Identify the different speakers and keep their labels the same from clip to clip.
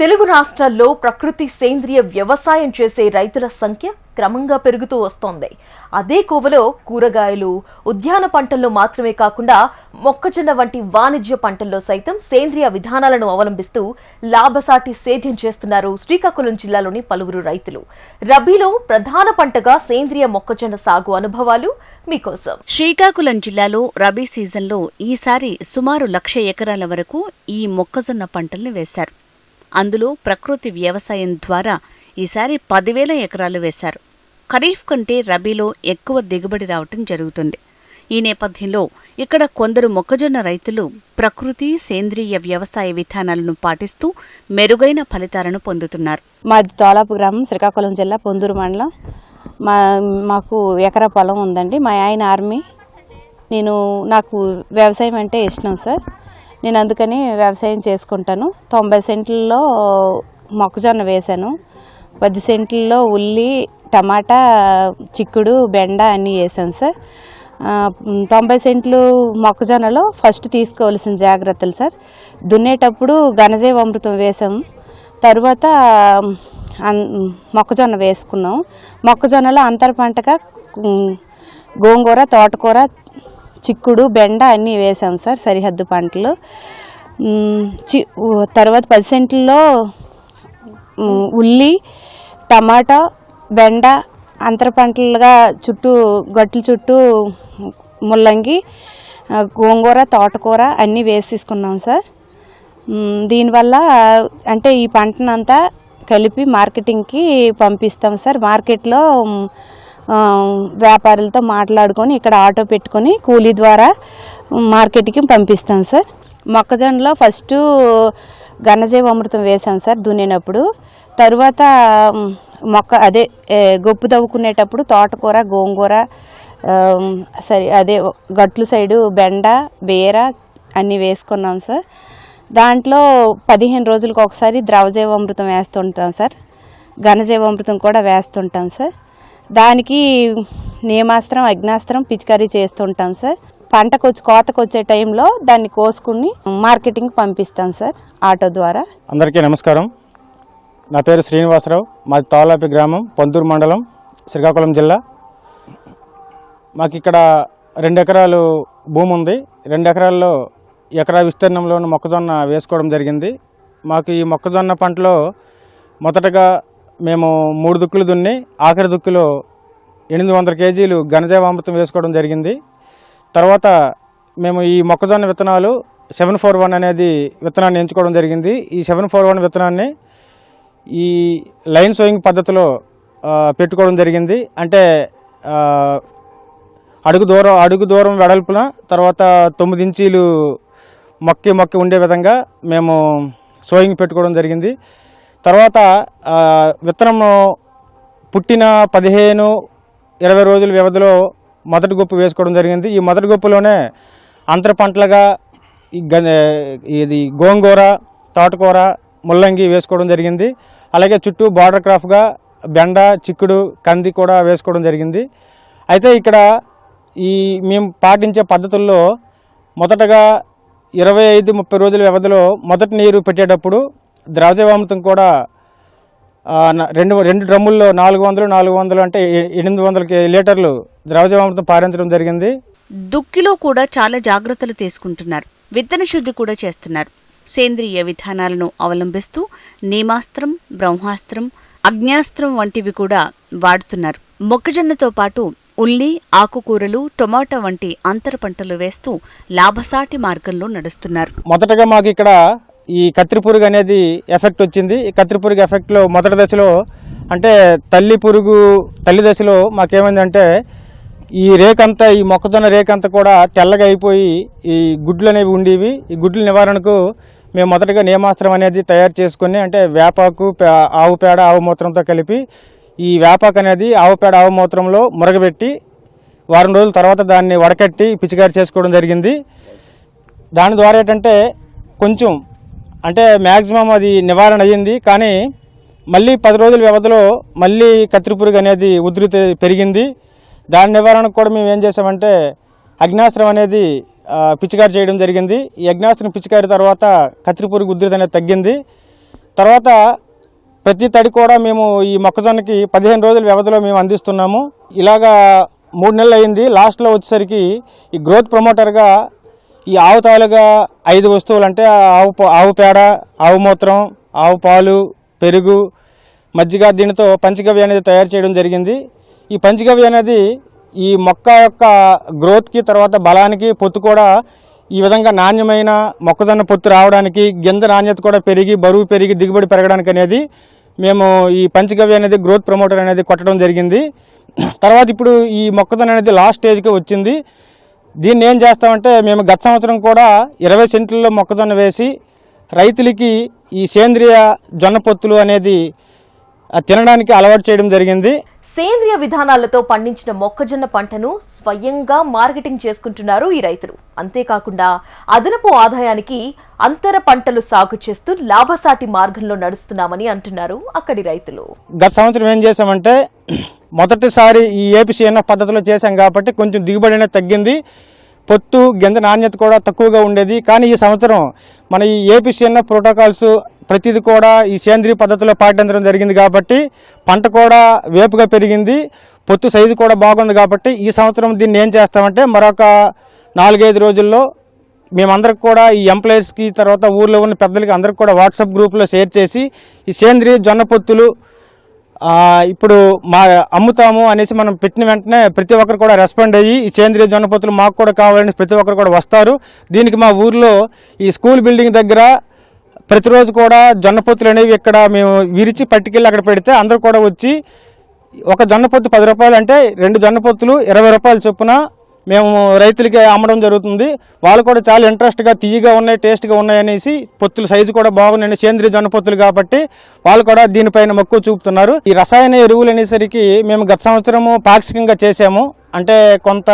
Speaker 1: తెలుగు రాష్ట్రాల్లో ప్రకృతి సేంద్రియ వ్యవసాయం చేసే రైతుల సంఖ్య క్రమంగా పెరుగుతూ వస్తోంది. అదే కోవలో కూరగాయలు ఉద్యాన పంటల్లో మాత్రమే కాకుండా మొక్కజొన్న వంటి వాణిజ్య పంటల్లో సైతం సేంద్రియ విధానాలను అవలంబిస్తూ లాభసాటి సేద్యం చేస్తున్నారు శ్రీకాకుళం జిల్లాలోని పలువురు రైతులు. రబీలో ప్రధాన పంటగా సేంద్రియ మొక్కజొన్న సాగు అనుభవాలు మీకోసం.
Speaker 2: శ్రీకాకుళం జిల్లాలో రబీ సీజన్లో ఈసారి సుమారు లక్ష ఎకరాల వరకు ఈ మొక్కజొన్న పంటల్ని వేశారు. అందులో ప్రకృతి వ్యవసాయం ద్వారా ఈసారి పదివేల ఎకరాలు వేశారు. ఖరీఫ్ కంటే రబీలో ఎక్కువ దిగుబడి రావటం జరుగుతుంది. ఈ నేపథ్యంలో ఇక్కడ కొందరు మొక్కజొన్న రైతులు ప్రకృతి సేంద్రియ వ్యవసాయ విధానాలను పాటిస్తూ మెరుగైన ఫలితాలను పొందుతున్నారు.
Speaker 3: మాది తోలాపు గ్రామం శ్రీకాకుళం జిల్లా పొందూరు మండలం. మా మాకు ఎకరా పొలం ఉందండి. మా ఆయన ఆర్మీ. నేను నాకు వ్యవసాయం అంటే ఇష్టం సార్. నేను అందుకని వ్యవసాయం చేసుకుంటాను. తొంభై సెంట్లలో మొక్కజొన్న వేశాను పది సెంట్లలో ఉల్లి టమాటా చిక్కుడు బెండ అన్నీ వేసాను సార్. తొంభై సెంట్లు మొక్కజొన్నలో ఫస్ట్ తీసుకోవాల్సిన జాగ్రత్తలు సార్. దున్నేటప్పుడు ఘనజీవామృతం వేసాము తర్వాత అన్- మొక్కజొన్న వేసుకున్నాం. మొక్కజొన్నలో అంతర పంటగా గోంగూర తోటకూర చిక్కుడు బెండ అన్నీ వేసాం సార్ సరిహద్దు పంటలు. చి తర్వాత పది సెంట్లలో ఉల్లి టమాటా బెండ అంతర పంటలుగా చుట్టూ గట్లు చుట్టూ ముల్లంగి గోంగూర తోటకూర అన్నీ వేసేసుకున్నాం సార్. దీనివల్ల అంటే ఈ పంటనంతా కలిపి మార్కెటింగ్కి పంపిస్తాం సార్. మార్కెట్లో వ్యాపారులతో మాట్లాడుకొని ఇక్కడ ఆటో పెట్టుకొని కూలీ ద్వారా మార్కెట్కి పంపిస్తాం సార్. మొక్కజొన్నలో ఫస్ట్ ఘనజీవామృతం వేసాం సార్ దున్నినప్పుడు. తరువాత మొక్క అదే గొప్పు తవ్వుకునేటప్పుడు తోటకూర గోంగూర సరే అదే గట్లు సైడు బెండ బీర అన్నీ వేసుకున్నాం సార్. దాంట్లో పదిహేను రోజులకు ఒకసారి ద్రవజీవామృతం వేస్తుంటాం సార్. ఘనజీవామృతం కూడా వేస్తుంటాం సార్. దానికి నియమాస్త్రం అగ్నాస్త్రం పిచికారీ చేస్తుంటాం సార్. పంటకు వచ్చి కోతకు వచ్చే టైంలో దాన్ని కోసుకుని మార్కెటింగ్ పంపిస్తాం సార్ ఆటో ద్వారా.
Speaker 4: అందరికీ నమస్కారం. నా పేరు శ్రీనివాసరావు. మాది తోలాపి గ్రామం పొందూరు మండలం శ్రీకాకుళం జిల్లా. మాకు ఇక్కడ రెండు ఎకరాలు భూమి ఉంది. రెండు ఎకరాల్లో ఎకరా విస్తీర్ణంలో మొక్కజొన్న వేసుకోవడం జరిగింది. మాకు ఈ మొక్కజొన్న పంటలో మొదటగా మేము మూడు దుక్కులు దున్ని ఆఖరి దుక్కులో ఎనిమిది వందల కేజీలు ఘనజైవామృతం వేసుకోవడం జరిగింది. తర్వాత మేము ఈ మొక్కజొన్న విత్తనాలు సెవెన్ ఫోర్ వన్ అనేది విత్తనాన్ని ఎంచుకోవడం జరిగింది. ఈ సెవెన్ ఫోర్ వన్ విత్తనాన్ని ఈ లైన్ సోయింగ్ పద్ధతిలో పెట్టుకోవడం జరిగింది. అంటే అడుగు దూరం అడుగు దూరం వెడల్పున తర్వాత తొమ్మిది ఇంచీలు మొక్కి మొక్కి ఉండే విధంగా మేము సోయింగ్ పెట్టుకోవడం జరిగింది. తర్వాత విత్తనము విత్తనం పుట్టిన పదిహేను ఇరవై రోజుల వ్యవధిలో మొదటి గుప్పు వేసుకోవడం జరిగింది. ఈ మొదటి గుప్పులోనే అంతర పంటలుగా ఈ గ ఇది గోంగూర తోటకూర ముల్లంగి వేసుకోవడం జరిగింది. అలాగే చుట్టూ బార్డర్ క్రాఫ్గా బెండ చిక్కుడు కంది కూడా వేసుకోవడం జరిగింది. అయితే ఇక్కడ ఈ మేము పాటించే పద్ధతుల్లో మొదటగా ఇరవై ఐదు ముప్పై రోజుల వ్యవధిలో మొదటి నీరు పెట్టేటప్పుడు ద్రవజీవామృతం కూడా రెండు రెండు డ్రమ్ముల్లో నాలుగు వందలు నాలుగు వందలు అంటే ఎనిమిది వందల లీటర్లు ద్రవజీవామృతం పారించడం జరిగింది.
Speaker 2: దుక్కిలో కూడా చాలా జాగ్రత్తలు తీసుకుంటున్నారు. విత్తన శుద్ధి కూడా చేస్తున్నారు. సేంద్రియ విధానాలను అవలంబిస్తూ నీమాస్త్రం బ్రహ్మాస్త్రం అగ్న్యాస్త్రం వంటివి కూడా వాడుతున్నారు. మొక్కజొన్నతో పాటు ఉల్లి ఆకుకూరలు టొమాటో వంటి అంతర పంటలు వేస్తూ లాభసాటి మార్గంలో నడుస్తున్నారు.
Speaker 4: మొదటగా మాకు ఇక్కడ ఈ కత్రి పురుగు అనేది ఎఫెక్ట్ వచ్చింది. ఈ కత్రి పురుగు ఎఫెక్ట్లో మొదటి దశలో అంటే తల్లి పురుగు తల్లి దశలో మాకేమైందంటే ఈ రేకంతా ఈ మొక్కజొన్న రేకంతా కూడా తెల్లగా అయిపోయి ఈ గుడ్లు అనేవి ఉండేవి. ఈ గుడ్ల నివారణకు మేము మొదటగా నియమాస్త్రం అనేది తయారు చేసుకుని అంటే వేపాకు ఆవు పేడ ఆవు మూత్రంతో కలిపి ఈ వేపాకు అనేది ఆవు పేడ ఆవు మూత్రంలో మురగబెట్టి వారం రోజుల తర్వాత దాన్ని వడకట్టి పిచికారి చేసుకోవడం జరిగింది. దాని ద్వారా ఏంటంటే కొంచెం అంటే మ్యాక్సిమం అది నివారణ అయ్యింది. కానీ మళ్ళీ పది రోజుల వ్యవధిలో మళ్ళీ కత్తిరిపురుగు అనేది ఉధృతి పెరిగింది. దాని నివారణకు కూడా మేము ఏం చేసామంటే అగ్నాస్త్రం అనేది పిచికారి చేయడం జరిగింది. ఈ అగ్నాస్త్రం పిచికారి తర్వాత కత్తిరిపురుగు ఉధృతి అనేది తగ్గింది. తర్వాత ప్రతి తడి కూడా మేము ఈ మొక్కజొన్నకి పదిహేను రోజుల వ్యవధిలో మేము అందిస్తున్నాము. ఇలాగా మూడు నెలలు అయింది. లాస్ట్లో వచ్చేసరికి ఈ గ్రోత్ ప్రమోటర్గా ఈ ఆవు తాలుగా ఐదు వస్తువులు అంటే ఆవు ఆవు పేడ ఆవు మూత్రం ఆవు పాలు పెరుగు మజ్జిగ దీనితో పంచగవ్య అనేది తయారు చేయడం జరిగింది. ఈ పంచగవ్య అనేది ఈ మొక్క యొక్క గ్రోత్కి తర్వాత బలానికి పొత్తు కూడా ఈ విధంగా నాణ్యమైన మొక్కజొన్న పొత్తు రావడానికి గింజ నాణ్యత కూడా పెరిగి బరువు పెరిగి దిగుబడి పెరగడానికి అనేది మేము ఈ పంచగవ్య అనేది గ్రోత్ ప్రమోటర్ అనేది కొట్టడం జరిగింది. తర్వాత ఇప్పుడు ఈ మొక్కజొన్న అనేది లాస్ట్ స్టేజ్కి వచ్చింది. దీన్ని ఏం చేస్తామంటే మేము గత సంవత్సరం కూడా ఇరవై సెంట్లలో మొక్కజొన్న వేసి రైతులకి ఈ సేంద్రియ జొన్న పొత్తులు అనేది తినడానికి అలవాటు చేయడం జరిగింది.
Speaker 1: సేంద్రియ విధానాలతో పండించిన మొక్కజొన్న పంటను స్వయంగా మార్కెటింగ్ చేసుకుంటున్నారు ఈ రైతులు. అంతేకాకుండా అదనపు ఆదాయానికి అంతర పంటలు సాగు చేస్తూ లాభసాటి మార్గంలో నడుస్తున్నామని అంటున్నారు అక్కడి రైతులు.
Speaker 4: గత సంవత్సరం ఏం చేసామంటే మొదటిసారి ఈ ఏపీసీఎన్ఎఫ్ పద్ధతిలో చేశాం కాబట్టి కొంచెం దిగుబడి అనేది తగ్గింది. పొత్తు గింజ నాణ్యత కూడా తక్కువగా ఉండేది. కానీ ఈ సంవత్సరం మన ఈ ఏపీసీఎన్ఎఫ్ ప్రోటోకాల్స్ ప్రతిదీ కూడా ఈ సేంద్రియ పద్ధతిలో పాటించడం జరిగింది కాబట్టి పంట కూడా వేపుగా పెరిగింది. పొత్తు సైజు కూడా బాగుంది కాబట్టి ఈ సంవత్సరం దీన్ని ఏం చేస్తామంటే మరొక నాలుగైదు రోజుల్లో మేమందరికి కూడా ఈ ఎంప్లాయీస్కి తర్వాత ఊర్లో ఉన్న పెద్దలకి అందరికి కూడా వాట్సాప్ గ్రూప్లో షేర్ చేసి ఈ సేంద్రియ జొన్న పొత్తులు ఇప్పుడు మా అమ్ముతాము అనేసి మనం పెట్టిన వెంటనే ప్రతి ఒక్కరు కూడా రెస్పాండ్ అయ్యి ఈ సేంద్రియ జొన్న పొత్తులు మాకు కూడా కావాలని ప్రతి ఒక్కరు కూడా వస్తారు. దీనికి మా ఊర్లో ఈ స్కూల్ బిల్డింగ్ దగ్గర ప్రతిరోజు కూడా జొన్న పొత్తులు అనేవి ఇక్కడ మేము విరిచి పట్టుకెళ్ళి అక్కడ పెడితే అందరూ కూడా వచ్చి ఒక జొన్న పొత్తు పది రూపాయలు అంటే రెండు జొన్న పొత్తులు ఇరవై రూపాయలు చొప్పున మేము రైతులకి అమ్మడం జరుగుతుంది. వాళ్ళు కూడా చాలా ఇంట్రెస్ట్గా తీయగా ఉన్నాయి టేస్ట్గా ఉన్నాయి అనేసి పొత్తుల సైజు కూడా బాగున్నాయి సేంద్రియ జొన్న పొత్తులు కాబట్టి వాళ్ళు కూడా దీనిపైన మక్కువ చూపుతున్నారు. ఈ రసాయన ఎరువులు అనేసరికి మేము గత సంవత్సరము పాక్షికంగా చేసాము అంటే కొంత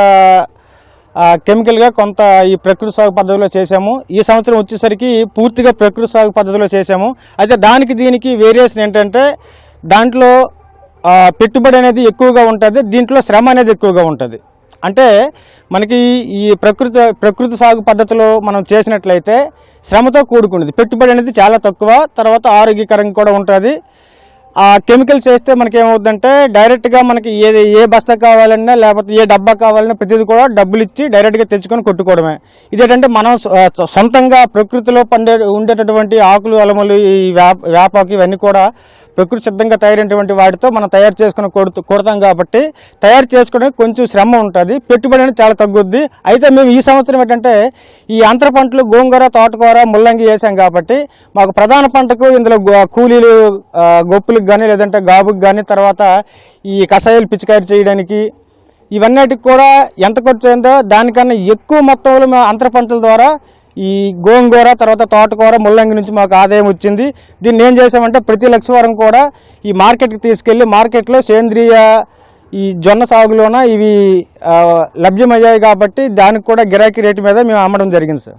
Speaker 4: కెమికల్గా కొంత ఈ ప్రకృతి సాగు పద్ధతిలో చేసాము ఈ సంవత్సరం వచ్చేసరికి పూర్తిగా ప్రకృతి సాగు పద్ధతిలో చేసాము అయితే దానికి దీనికి వేరియేషన్ ఏంటంటే దాంట్లో పెట్టుబడి అనేది ఎక్కువగా ఉంటుంది. దీంట్లో శ్రమ అనేది ఎక్కువగా ఉంటుంది. అంటే మనకి ఈ ప్రకృతి ప్రకృతి సాగు పద్ధతిలో మనం చేసినట్లయితే శ్రమతో కూడుకున్నది. పెట్టుబడి అనేది చాలా తక్కువ తర్వాత ఆరోగ్యకరంగా కూడా ఉంటుంది. ఆ కెమికల్స్ వేస్తే మనకి ఏమవుతుందంటే డైరెక్ట్గా మనకి ఏది ఏ బస్తా కావాలన్నా లేకపోతే ఏ డబ్బా కావాలన్నా ప్రతిదీ కూడా డబ్బులు ఇచ్చి డైరెక్ట్గా తెచ్చుకొని కొట్టుకోవడమే. ఇదేంటంటే మనం సొంతంగా ప్రకృతిలో పండే ఉండేటటువంటి ఆకులు అలములు ఈ వేప వేపాకు ఇవన్నీ కూడా ప్రకృతి సిద్ధంగా తయారైనటువంటి వాటితో మనం తయారు చేసుకుని కొడుతూ కొడతాం కాబట్టి తయారు చేసుకోవడానికి కొంచెం శ్రమ ఉంటుంది. పెట్టుబడి అనేది చాలా తగ్గుద్ది. అయితే మేము ఈ సంవత్సరం ఏంటంటే ఈ అంతర పంటలు గోంగూర తోటకూర ముల్లంగి వేసాం కాబట్టి మాకు ప్రధాన పంటకు ఇందులో కూలీలు గొప్పులకు కానీ లేదంటే గాబుకి కానీ తర్వాత ఈ కషాయాలు పిచికారి చేయడానికి ఇవన్నిటికి కూడా ఎంత ఖర్చు అయిందో దానికన్నా ఎక్కువ మొత్తంలో మేము అంతర పంటల ద్వారా ఈ గోంగూర తర్వాత తోటకూర ముల్లంగి నుంచి మాకు ఆదాయం వచ్చింది. దీన్ని ఏం చేసామంటే ప్రతి లక్ష వారం కూడా ఈ మార్కెట్కి తీసుకెళ్ళి మార్కెట్లో సేంద్రియ ఈ జొన్న సాగులోన ఇవి లభ్యమయ్యాయి కాబట్టి దానికి కూడా గిరాకీ రేటు మీద మేము అమ్మడం జరిగింది సార్.